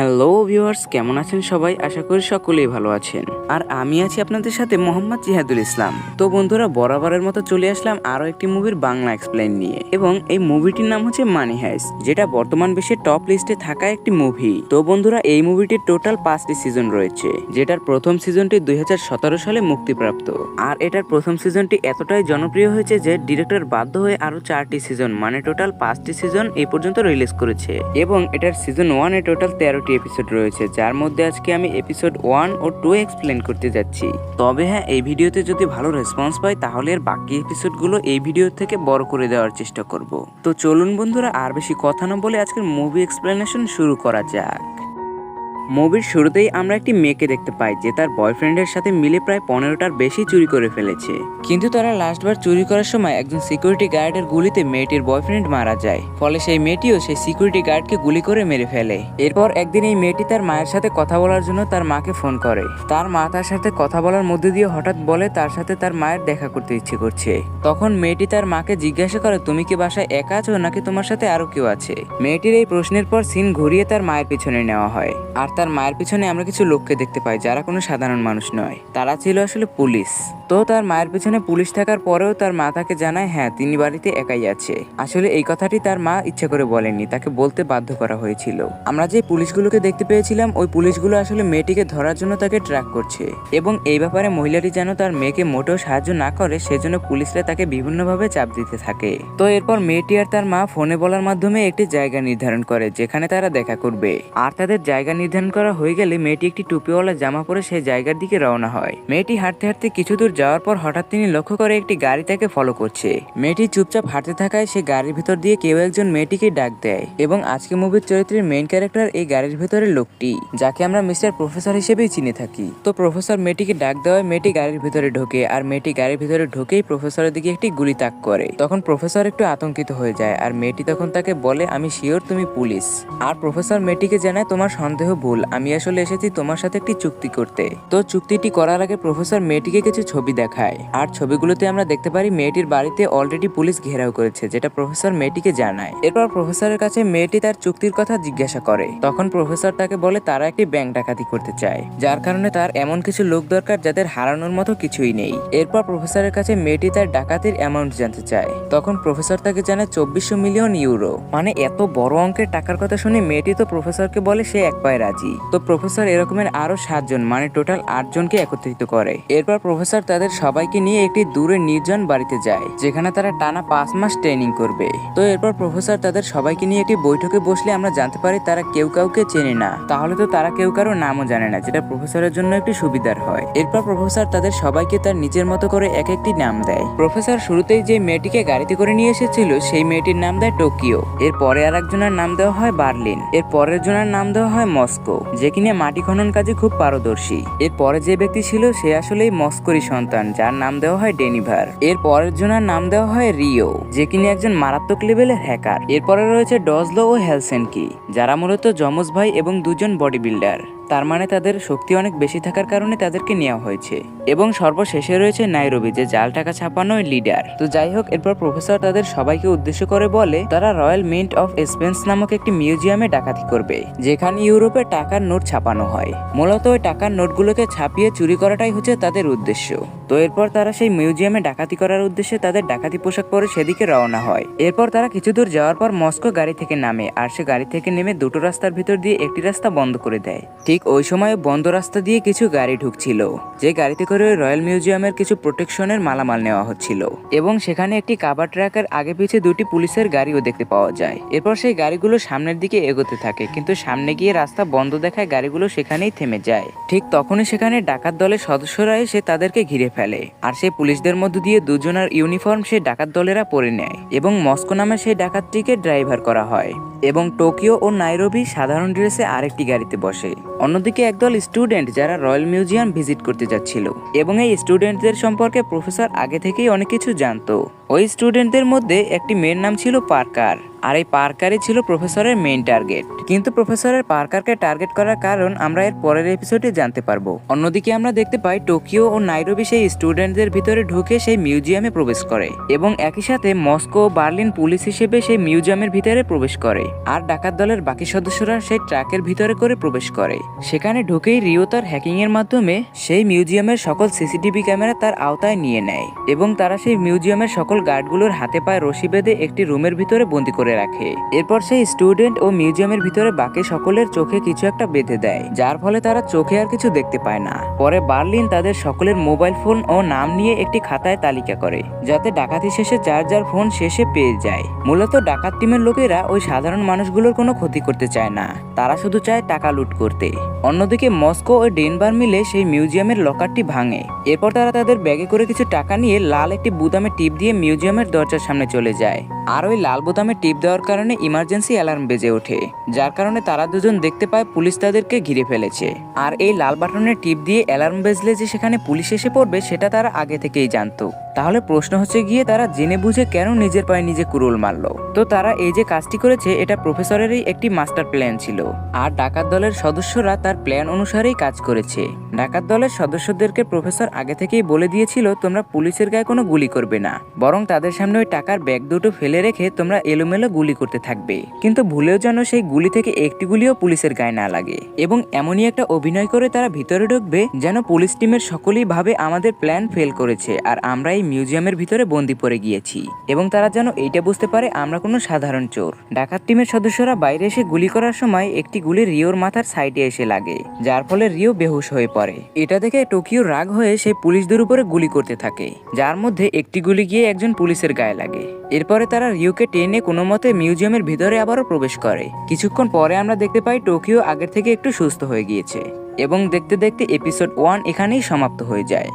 Hello viewers কেমন আছেন সবাই? আশা করি সকলেই ভালো আছেন। আর আমি আছি আপনাদের সাথে মোহাম্মদ জিহাদুল ইসলাম। তো বন্ধুরা, বরাবরের মতো চলে আসলাম আরও একটি মুভির বাংলা এক্সপ্লেন নিয়ে। এবং এই মুভিটির নাম হচ্ছে মানি হাইস যেটা বর্তমান বিশ্বের টপ লিস্টে থাকা একটি মুভি তো বন্ধুরা, এই মুভিটির টোটাল পাঁচটি সিজন রয়েছে, যেটার প্রথম সিজনটি দুই হাজার সতেরো সালে মুক্তিপ্রাপ্ত। আর এটার প্রথম সিজনটি এতটাই জনপ্রিয় হয়েছে যে ডিরেক্টর বাধ্য হয়ে আরও চারটি সিজন মানে টোটাল পাঁচটি সিজন এই পর্যন্ত রিলিজ করেছে। এবং এটার সিজন ওয়ানে টোটাল তেরোটি এপিসোড রয়েছে, যার মধ্যে আজকে আমি এপিসোড ওয়ান ও টু এক্সপ্লেন করতে যাচ্ছি। তবে হ্যাঁ এই ভিডিওতে যদি ভালো রেসপন্স পাই, তাহলে এর বাকি এপিসোডগুলো এই ভিডিও থেকে বড় করে দেওয়ার চেষ্টা করব। তো চলুন বন্ধুরা, আর বেশি কথা না বলে আজকের মুভি এক্সপ্লেনেশন শুরু করা যাক। মুভির শুরুতেই আমরা একটি মেয়েকে দেখতে পাই যে তার বয়ফ্রেন্ডের সাথে মিলে প্রায় পনেরোটার বেশি চুরি করে ফেলেছে। কিন্তু তারা লাস্টবার চুরি করার সময় একজন সিকিউরিটি গার্ডের গুলিতে মেয়েটির বয়ফ্রেন্ড মারা যায়। ফলে সেই মেয়েটিও সেই সিকিউরিটি গার্ডকে গুলি করে মেরে ফেলে। এরপর একদিন এই মেয়েটি তার মায়ের সাথে কথা বলার জন্য তার মাকে ফোন করে। তার মা তার সাথে কথা বলার মধ্যে দিয়ে হঠাৎ বলে তার সাথে তার মায়ের দেখা করতে ইচ্ছে করছে। তখন মেয়েটি তার মাকে জিজ্ঞাসা করে, তুমি কি বাসায় একা আছো নাকি তোমার সাথে আরও কেউ আছে? মেয়েটির এই প্রশ্নের পর সিন ঘুরিয়ে তার মায়ের পিছনে নেওয়া হয়। আর তার মায়ের পিছনে আমরা কিছু লোককে দেখতে পাই, যারা কোনো সাধারণ মানুষ নয়। তারা ছিল আসলে পুলিশ। তো তার মায়ের পিছনে পুলিশ থাকার পরেও তার মা তাকে জানায় হ্যাঁ তিনি বাড়িতে একাই আছে। আসলে এই কথাটি তার মা ইচ্ছে করে বলেনি তাকে বলতে বাধ্য করা হয়েছিল। আমরা যে পুলিশগুলোকে দেখতে পেয়েছিলাম, ওই পুলিশগুলো আসলে মেয়েটিকে ধরার জন্য তাকে ট্র্যাক করছে। এবং এই ব্যাপারে মহিলাটি যেন তার মেয়েকে মোটেও সাহায্য না করে, সেজন্য পুলিশরা তাকে বিভিন্নভাবে চাপ দিতে থাকে। তো এরপর মেয়েটি আর তার মা ফোনে বলার মাধ্যমে একটি জায়গা নির্ধারণ করে, যেখানে তারা দেখা করবে। আর তাদের জায়গা নির্ধারণ করা হয়ে গেলে মেয়েটি একটি টুপিওয়ালা জামা পরে সেই জায়গার দিকে রওনা হয়। মেয়েটি হাঁটতে হাঁটতে কিছু দূর যাওয়ার পর হঠাৎ তিনি লক্ষ্য করে একটি গাড়ি তাকে ফলো করছে। মেয়েটি চুপচাপ হাঁটতে থাকায় সে গাড়ির ভিতর দিয়ে কেউ একজন মেয়েটিকে ডাক দেয় এবং আজকে মুভির চরিত্রের মেইন ক্যারেক্টার এই গাড়ির ভেতরের লোকটি, যাকে আমরা মিস্টার প্রফেসর হিসেবেই চিনে থাকি। তো প্রফেসর মেয়েটিকে ডাক দেওয়ায় মেয়েটি গাড়ির ভিতরে ঢোকে আর মেয়েটি গাড়ির ভিতরে ঢোকেই প্রফেসরের দিকে একটি গুলি তাক করে। তখন প্রফেসর একটু আতঙ্কিত হয়ে যায় আর মেয়েটি তখন তাকে বলে, আমি শিওর তুমি পুলিশ। আর প্রফেসর মেয়েটিকে জানায়, তোমার সন্দেহ ভুল। আমি আসলে এসেছি তোমার সাথে একটি চুক্তি করতে। তো চুক্তিটি করার আগে প্রফেসর মেয়েটিকে কিছু ছবি দেখায়। আর ছবিগুলোতে আমরা দেখতে পারি মেয়েটির বাড়িতে অলরেডি পুলিশ ঘেরাও করেছে, যেটা প্রফেসর মেয়েটিকে জানায়। এরপর প্রফেসরের কাছে মেয়েটি তার চুক্তির কথা জিজ্ঞাসা করে। তখন প্রফেসর তাকে বলে, তারা একটি ব্যাংক ডাকাতি করতে চায়, যার কারণে তার এমন কিছু লোক দরকার যাদের হারানোর মতো কিছুই নেই। এরপর প্রফেসরের কাছে মেয়েটি তার ডাকাতির অ্যামাউন্ট জানতে চায়। তখন প্রফেসর তাকে জানায়, চব্বিশশো মিলিয়ন ইউরো। মানে এত বড় অঙ্কের টাকার কথা শুনে মেয়েটি তো প্রফেসরকে বলে, সে এক পায়ে রাজি। তো প্রফেসর এরকমের আরও সাতজন মানে টোটাল আট জনকে একত্রিত করে। এরপর প্রফেসর তাদের সবাইকে নিয়ে একটি দূরে নির্জন বাড়িতে যায়, যেখানে তারা টানা পাঁচ মাস ট্রেনিং করবে। তো এরপর প্রফেসর তাদের সবাইকে নিয়ে একটি বৈঠকে বসলে আমরা জানতে পারি তারা কেউ কাউকে চেনে না। তাহলে তো তারা কেউ কারও নামও জানে না, যেটা প্রফেসরের জন্য একটি সুবিধার হয়। এরপর প্রফেসর তাদের সবাইকে তার নিজের মতো করে এক একটি নাম দেয়। প্রফেসর শুরুতেই যে মেয়েটিকে গাড়িতে করে নিয়ে এসেছিল, সেই মেয়েটির নাম দেয় টোকিও। এর পরে আর একজনের নাম দেওয়া হয় বার্লিন। এর পরের জনের নাম দেওয়া হয় মস্কো। যে কিনা মাটি খনন কাজে খুব পারদর্শী। এর পরে যে ব্যক্তি ছিল, সে আসলেই মস্কোরই সন্তান, যার নাম দেওয়া হয় ডেনিভার। এর পরের জনের নাম দেওয়া হয় রিও, যে কিনা একজন মারাত্মক লেভেলের হ্যাকার। এরপরে রয়েছে ডজলো ও হেলসেনকি, যারা মূলত যমজ ভাই এবং দুজন বডি বিল্ডার। তার মানে তাদের শক্তি অনেক বেশি থাকার কারণে তাদেরকে নেওয়া হয়েছে। এবং সর্বশেষে রয়েছে নাইরবি যে জাল টাকা ছাপানোর লিডার। তো যাই হোক, এরপর প্রফেসর তাদের সবাইকে উদ্দেশ্য করে বলে, তারা রয়্যাল মিন্ট অফ এসপেন্স নামক একটি মিউজিয়ামে ডাকাতি করবে, যেখানে ইউরোপে টাকার নোট ছাপানো হয়। মূলত ওই টাকার নোটগুলোকে ছাপিয়ে চুরি করাটাই হচ্ছে তাদের উদ্দেশ্য। তো এরপর তারা সেই মিউজিয়ামে ডাকাতি করার উদ্দেশ্যে তাদের ডাকাতি পোশাক পরে সেদিকে রওনা হয়। এরপর তারা কিছু দূর যাওয়ার পর মস্কো গাড়ি থেকে নামে, আর সে গাড়ি থেকে নেমে দুটো রাস্তার ভিতর দিয়ে একটি রাস্তা বন্ধ করে দেয়। ঠিক ওই সময় বন্ধ রাস্তা দিয়ে কিছু গাড়ি ঢুকছিল। যে গাড়িতে করে রয়্যাল মিউজিয়ামের কিছু প্রোটেকশনের মালামাল নেওয়া হচ্ছিল। এবং সেখানে একটি কাবার ট্রাকের আগে পিছে দুটি পুলিশের গাড়িও দেখতে পাওয়া যায়। এরপর সেই গাড়িগুলো সামনের দিকে এগোতে থাকে, কিন্তু সামনে গিয়ে রাস্তা বন্ধ দেখায় গাড়িগুলো সেখানেই থেমে যায়। ঠিক তখনই সেখানে ডাকাত দলের সদস্যরা এসে তাদেরকে ঘিরে ফেলে, আর সেই পুলিশদের মধ্য দিয়ে দুজনের ইউনিফর্ম সেই ডাকাত দলেরা পরে নেয়, এবং মস্কো নামে সেই ডাকাতটিকে ড্রাইভার করা হয়। এবং টোকিও ও নাইরোবি সাধারণ ড্রেসে আরেকটি গাড়িতে বসে। অন্যদিকে একদল স্টুডেন্ট যারা রয়্যাল মিউজিয়াম ভিজিট করতে যাচ্ছিল। এবং এই স্টুডেন্টদের সম্পর্কে প্রফেসর আগে থেকেই অনেক কিছু জানতো। ওই স্টুডেন্টদের মধ্যে একটি মেয়ের নাম ছিল পার্কার। আর এই পার্কারই ছিল প্রফেসরের মেইন টার্গেট কিন্তু প্রফেসরের পার্কারকে টার্গেট করার কারণ আমরা এর পরের এপিসোডে জানতে পারব। অন্যদিকে আমরা দেখতে পাই টোকিও ও নাইরোবি সেই স্টুডেন্টদের ভিতরে ঢুকে সেই মিউজিয়ামে প্রবেশ করে এবং একই সাথে মস্কো ও বার্লিন পুলিশ হিসেবে সেই মিউজিয়ামের ভিতরে প্রবেশ করে আর ডাকাত দলের বাকি সদস্যরা সেই ট্রাকের ভিতরে করে প্রবেশ করে। সেখানে ঢুকেই রিও তার হ্যাকিং এর মাধ্যমে সেই মিউজিয়ামের সকল সিসিটিভি ক্যামেরা তার আওতায় নিয়ে নেয় এবং তারা সেই মিউজিয়ামের সকল গার্ডগুলোর হাতে পায়ে রশি বেঁধে একটি রুমের ভিতরে বন্দি করে রাখে। এরপর সেই স্টুডেন্ট ও মিউজিয়ামের ভিতরে বাকি সকলের চোখে কিছু একটা বেঁধে দেয়, যার ফলে তারা চোখে আর কিছু দেখতে পায় না। পরে বার্লিন তাদের সকলের মোবাইল ফোন ও নাম নিয়ে একটি খাতায় তালিকা করে, যাতে ডাকাতি শেষে যার যার ফোন শেষে পেয়ে যায়। মূলত ডাকাত টিমের লোকেরা ওই সাধারণ মানুষগুলোর কোনো ক্ষতি করতে চায় না। তারা শুধু চায় টাকা লুট করতে। অন্যদিকে মস্কো ও ডেনবার মিলে সেই মিউজিয়ামের লকারটি ভাঙে। এরপর তারা তাদের ব্যাগে করে কিছু টাকা নিয়ে লাল একটি বুতামে টিপ দিয়ে মিউজিয়ামের দরজার সামনে চলে যায়। আর ওই লাল বোতামে টিপ দেওয়ার কারণে ইমার্জেন্সি অ্যালার্ম বেজে ওঠে, যার কারণে তারা দুজন দেখতে পায় পুলিশ তাদেরকে ঘিরে ফেলেছে। আর এই লাল বাটনের টিপ দিয়ে অ্যালার্ম বেজলে যে সেখানে পুলিশ এসে পড়বে, সেটা তারা আগে থেকেই জানতো। তাহলে প্রশ্ন হচ্ছে গিয়ে তারা জেনে বুঝে কেন নিজের পায়ে নিজে কুরুল মারলো? তো তারা এই যে কাজটি করেছে, এটা প্রফেসরেরই একটি মাস্টার প্ল্যান ছিল। আর ডাকাত দলের সদস্যরা তার প্ল্যান অনুসারেই কাজ করেছে। ডাকাত দলের সদস্যদেরকে প্রফেসর আগে থেকেই বলে দিয়েছিল, তোমরা পুলিশের গায়ে কোনো গুলি করবে না। বরং তাদের সামনে ওই টাকার ব্যাগ দুটো ফেলে রেখে তোমরা এলোমেলো গুলি করতে থাকবে। কিন্তু ভুলেও যেন সেই গুলি থেকে একটি গুলিও পুলিশের গায়ে না লাগে। এবং এমনই একটা অভিনয় করে তারা ভিতরে ঢুকবে, যেন পুলিশ টিমের সকলেই ভাবে আমাদের প্ল্যান ফেল করেছে। আর আমরা এই মিউজিয়ামের ভিতরে বন্দি পড়ে গিয়েছি এবং তারা যেন এইটা বুঝতে পারে আমরা কোনো সাধারণ চোর। ডাকাত টিমের সদস্যরা বাইরে এসে গুলি করার সময় একটি গুলি রিওর মাথার সাইডে এসে লাগে, যার ফলে রিও বেহুশ হয়ে পড়ে। এটা দেখে টোকিও রাগ হয়ে সেই পুলিশদের উপরে গুলি করতে থাকে, যার মধ্যে একটি গুলি গিয়ে একজন পুলিশের গায়ে লাগে। এরপরে তারা রিওকে টেনে কোনো মতে মিউজিয়ামের ভিতরে আবারও প্রবেশ করে। কিছুক্ষণ পরে আমরা দেখতে পাই টোকিও আগের থেকে একটু সুস্থ হয়ে গিয়েছে এবং দেখতে দেখতে এপিসোড ওয়ান এখানেই সমাপ্ত হয়ে যায়।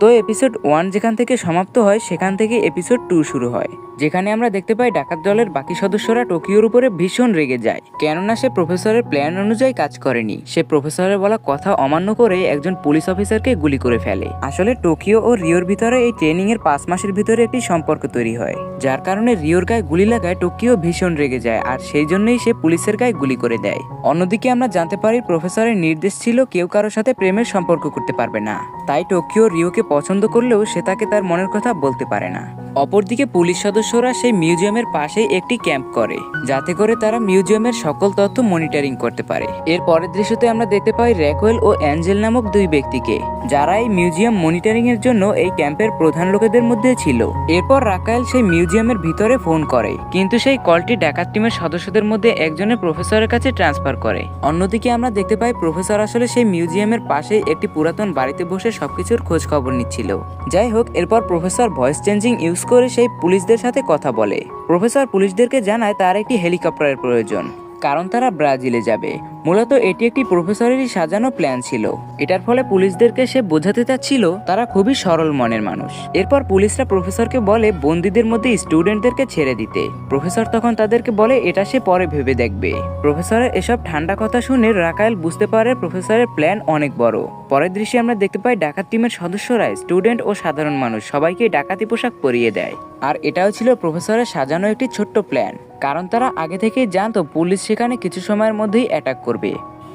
তো এপিসোড ওয়ান যেখান থেকে সমাপ্ত হয়, সেখান থেকে এপিসোড টু শুরু হয়, যেখানে আমরা দেখতে পাই ডাকাত দলের বাকি সদস্যরা টোকিওর উপরে ভীষণ রেগে যায়। কেননা সে প্রফেসরের প্ল্যান অনুযায়ী কাজ করেনি। সে প্রফেসরের বলা কথা অমান্য করে একজন পুলিশ অফিসারকে গুলি করে ফেলে। আসলে টোকিও ও রিওর ভিতরে এই ট্রেনিং এর পাঁচ মাসের ভিতরে একটি সম্পর্ক তৈরি হয়, যার কারণে রিওর গায়ে গুলি লাগায় টোকিও ভীষণ রেগে যায় আর সেই জন্যই সে পুলিশের গায়ে গুলি করে দেয়। অন্যদিকে আমরা জানতে পারি প্রফেসরের নির্দেশ ছিল কেউ কারোর সাথে প্রেমের সম্পর্ক করতে পারবে না। তাই টোকিও রিওকে পছন্দ করলেও সে তাকে তার মনের কথা বলতে পারে না। অপরদিকে পুলিশ সদস্যরা সেই মিউজিয়ামের পাশেই একটি ক্যাম্প করে, যাতে করে তারা মিউজিয়ামের সকল তথ্য মনিটরিং করতে পারে। এর পরের দৃশ্যতে আমরা দেখতে পাই র্যাকওয়েল ও অ্যাঞ্জেল নামক দুই ব্যক্তিকে, যারা এই মিউজিয়াম মনিটরিং এর জন্য এই ক্যাম্পের প্রধান লোকেদের মধ্যে ছিল। এরপর রাকায়েল সেই মিউজিয়ামের ভিতরে ফোন করে, কিন্তু সেই কলটি ডাকাত টিমের সদস্যদের মধ্যে একজনের প্রফেসরের কাছে ট্রান্সফার করে। অন্যদিকে আমরা দেখতে পাই প্রফেসর আসলে সেই মিউজিয়ামের পাশে একটি পুরাতন বাড়িতে বসে সবকিছুর খোঁজ খবর নিচ্ছিল। যাই হোক, এরপর প্রফেসর ভয়েস চেঞ্জিং ইউজ করে সেই পুলিশদের সাথে কথা বলে। প্রফেসর পুলিশদেরকে জানায় তার একটি হেলিকপ্টারের প্রয়োজন, কারণ তারা ব্রাজিলে যাবে। মূলত এটি একটি প্রফেসরেরই সাজানো প্ল্যান ছিল। এটার ফলে পুলিশদেরকে সে বোঝাতে চাচ্ছিল, তারা খুবই সরল মনের মানুষ। এরপর পুলিশরা প্রফেসরকে বলে বন্দীদের মধ্যে স্টুডেন্টদেরকে ছেড়ে দিতে। প্রফেসর তখন তাদেরকে বলে, এটা সে পরে ভেবে দেখবে। প্রফেসরের এসব ঠান্ডা কথা শুনে রাকায়েল বুঝতে পারে প্রফেসরের প্ল্যান অনেক বড়। পরের দৃশ্যে আমরা দেখতে পাই ডাকাত টিমের সদস্যরা স্টুডেন্ট ও সাধারণ মানুষ, সবাইকে ডাকাতি পোশাক পরিয়ে দেয়। আর এটাও ছিল প্রফেসরের সাজানো একটি ছোট্ট প্ল্যান। কারণ তারা আগে থেকেই জানতো পুলিশ সেখানে কিছু সময়ের মধ্যেই অ্যাটাক করবে।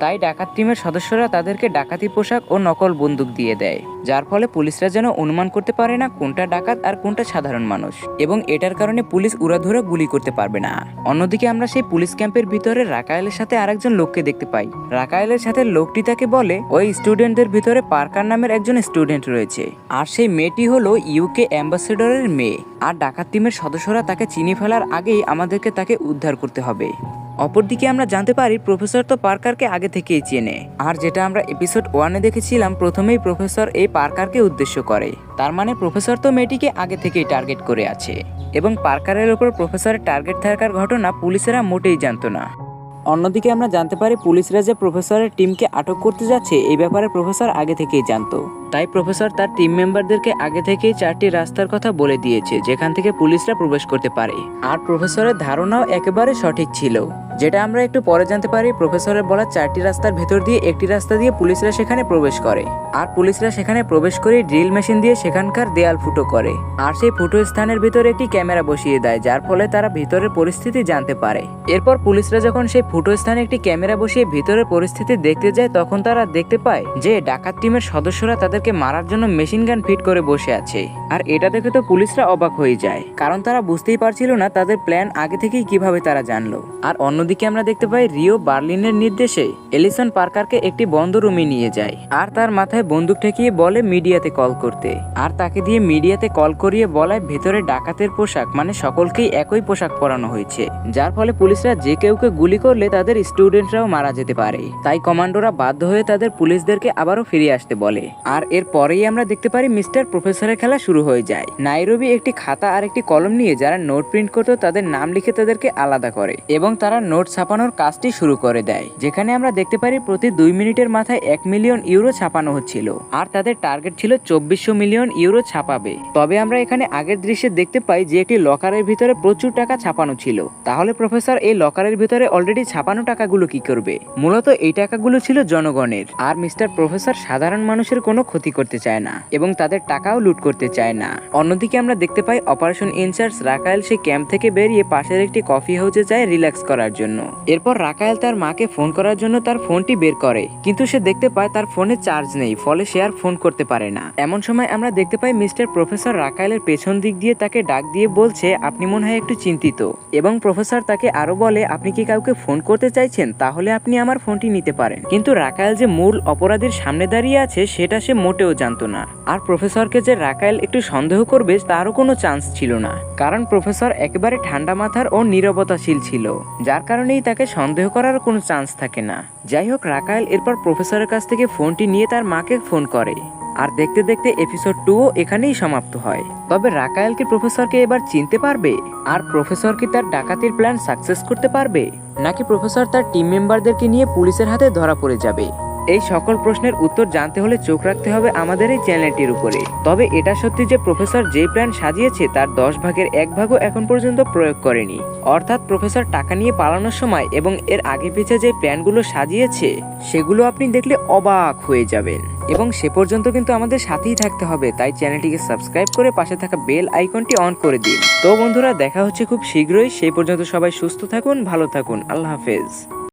তাই ডাকাত টিমের সদস্যরা তাদেরকে ডাকাতি পোশাক ও নকল বন্দুক দিয়ে দেয়, যার ফলে পুলিশরা যেন অনুমান করতে পারে না কোনটা ডাকাত আর কোনটা সাধারণ মানুষ। এবং এটার কারণে পুলিশ উড়াধুরা গুলি করতে পারবে না। অন্যদিকে আমরা সেই পুলিশ ক্যাম্পের ভিতরে রাকায়েলের সাথে আরেকজন লোককে দেখতে পাই। রাকায়েলের সাথে লোকটি তাকে বলে, ওই স্টুডেন্টদের ভিতরে পার্কার নামের একজন স্টুডেন্ট রয়েছে। আর সেই মেয়েটি হলো ইউকে অ্যাম্বাসেডরের মেয়ে। আর ডাকাত টিমের সদস্যরা তাকে চিনি ফেলার আগেই আমাদেরকে তাকে উদ্ধার করতে হবে। অপরদিকে আমরা জানতে পারি প্রফেসর তো পার্কারকে আগে থেকেই চেনে। আর যেটা আমরা এপিসোড ওয়ানে দেখেছিলাম, প্রথমেই প্রফেসর এই পার্কারকে উদ্দেশ্য করে। তার মানে প্রফেসর তো মেয়েটিকে আগে থেকেই টার্গেট করে আছে। এবং পার্কারের ওপর প্রফেসরের টার্গেট থাকার ঘটনা পুলিশেরা মোটেই জানতো না। অন্যদিকে আমরা জানতে পারি পুলিশরা যে প্রফেসরের টিমকে আটক করতে যাচ্ছে, এই ব্যাপারে প্রফেসর আগে থেকেই জানতো। তাই প্রফেসর তার টিম মেম্বারদেরকে আগে থেকেই চারটি রাস্তার কথা বলে দিয়েছে, যেখান থেকে পুলিশরা প্রবেশ করতে পারে। আর প্রফেসরের ধারণাও একেবারে সঠিক ছিল। যেটা আমরা একটু পরে জানতে পারি, প্রফেসরের বলা চারটি রাস্তার ভেতর দিয়ে একটি রাস্তা দিয়ে পুলিশরা সেখানে প্রবেশ করে। আর পুলিশরা সেখানে প্রবেশ করে ড্রিল মেশিন দিয়ে সেখানকার দেয়াল ফুটো করে। আর সেই ফুটো স্থানের ভিতরে একটি ক্যামেরা বসিয়ে দেয়, যার ফলে তারা ভিতরের পরিস্থিতি জানতে পারে। এরপর পুলিশরা যখন সেই ফুটো স্থানে একটি ক্যামেরা বসিয়ে ভিতরের পরিস্থিতি দেখতে যায়, তখন তারা দেখতে পায় যে ডাকাত টিমের সদস্যরা তাদেরকে মারার জন্য মেশিন গান ফিট করে বসে আছে। আর এটা দেখে তো পুলিশরা অবাক হয়ে যায়, কারণ তারা বুঝতেই পারছিল না তাদের প্ল্যান আগে থেকেই কীভাবে তারা জানলো। আর অন্যদিকে আমরা দেখতে পাই রিও বার্লিনের নির্দেশে এলিসন পার্কারকে একটি বন্ধ রুমে নিয়ে যায় আর তার মাথায় বন্দুক ঠেকিয়ে বলে মিডিয়াতে কল করতে। আর তাকে দিয়ে মিডিয়াতে কল করিয়ে বলায় ভেতরে ডাকাতের পোশাক মানে সকলকেই একই পোশাক পরানো হয়েছে। যার ফলে পুলিশরা যে কেউকে গুলি করলে তাদের স্টুডেন্টরাও মারা যেতে পারে। তাই কমান্ডোরা বাধ্য হয়ে তাদের পুলিশদেরকে আবারও ফিরে আসতে বলে। আর এর পরেই আমরা দেখতে পারি মিস্টার প্রফেসরের খেলা শুরু হয়ে যায়। নাইরবি একটি খাতা আর একটি কলম নিয়ে যারা নোট প্রিন্ট করতো তাদের নাম লিখে তাদেরকে আলাদা করে। এবং তারা নোট ছাপানোর কাজটি শুরু করে দেয়, যেখানে আমরা দেখতে পারি প্রতি দুই মিনিটের মাথায় এক মিলিয়ন ইউরো ছাপানো হচ্ছিল, আর তাদের টার্গেট ছিল চব্বিশশো মিলিয়ন ইউরো ছাপাবে। তবে আমরা এখানে আগের দৃশ্যে দেখতে পাই যে একটি লকারের ভিতরে প্রচুর টাকা ছাপানো ছিল। তাহলে প্রফেসর, এই লকারের ভিতরে অলরেডি ছাপানো টাকাগুলো কি করবে? মূলত এই টাকাগুলো ছিল জনগণের, আর মিস্টার প্রফেসর সাধারণ মানুষের কোনো ক্ষতি করতে চায় না, এবং তাদের টাকাও লুট করতে চায় না। অন্যদিকে আমরা দেখতে পাই অপারেশন ইনচার্জ রাকায়েল সেই ক্যাম্প থেকে বেরিয়ে পাশের একটি কফি হাউসে যায় রিল্যাক্স করার জন্য। এরপর রাকায়েল তার মাকে ফোন করার জন্য তার ফোনটি বের করে। কিন্তু সে দেখতে পায় তার ফোনে চার্জ নেই, ফলে সে আর ফোন করতে পারে না। এমন সময় আমরা দেখতে পাই মিস্টার প্রফেসর রাকায়েলের পেছন দিক দিয়ে তাকে ডাক দিয়ে বলছে, আপনি মনে হয় একটু চিন্তিত। এবং প্রফেসর তাকে আরও বলে, আপনি কি কাউকে ফোন করতে চাইছেন? তাহলে আপনি আমার ফোনটি নিতে পারেন। কিন্তু রাকায়েল যে মূল অপরাধীর সামনে দাঁড়িয়ে আছে, সেটা সে মোটেও জানতো না। আর প্রফেসরকে যে রাকায়েল একটু সন্দেহ করবে, তারও কোনো চান্স ছিল না। কারণ প্রফেসর একেবারে ঠান্ডা মাথার ও নীরবতাশীল ছিল, যার কারণেই তাকে সন্দেহ করার কোনো চান্স থাকে না। যাই হোক, রাকায়েল এরপর প্রফেসরের কাছ থেকে ফোনটি নিয়ে তার মাকে ফোন করে। আর দেখতে দেখতে এপিসোড টু এখানেই সমাপ্ত হয়। তবে রাকায়েল কি প্রফেসরকে এবার চিনতে পারবে? আর প্রফেসর কি তার ডাকাতির প্ল্যান সাকসেস করতে পারবে? নাকি প্রফেসর তার টিম মেম্বারদেরকে নিয়ে পুলিশের হাতে ধরা পড়ে যাবে? এই সকল প্রশ্নের উত্তর জানতে হলে চোখ রাখতে হবে আমাদের এই চ্যানেলটির উপরে। তবে এটা সত্যি যে প্রফেসর যে প্ল্যান সাজিয়েছে, তার দশ ভাগের এক ভাগও এখন পর্যন্ত প্রয়োগ করেনি। অর্থাৎ প্রফেসর টাকা নিয়ে পালানোর সময় এবং এর আগে পিছে যে প্ল্যানগুলো সাজিয়েছে, সেগুলো আপনি দেখলে অবাক হয়ে যাবেন। এবং সে পর্যন্ত কিন্তু আমাদের সাথেই থাকতে হবে, তাই চ্যানেলটিকে সাবস্ক্রাইব করে পাশে থাকা বেল আইকনটি অন করে দিন। তো বন্ধুরা, দেখা হচ্ছে খুব শীঘ্রই। সেই পর্যন্ত সবাই সুস্থ থাকুন, ভালো থাকুন। আল্লাহ হাফেজ।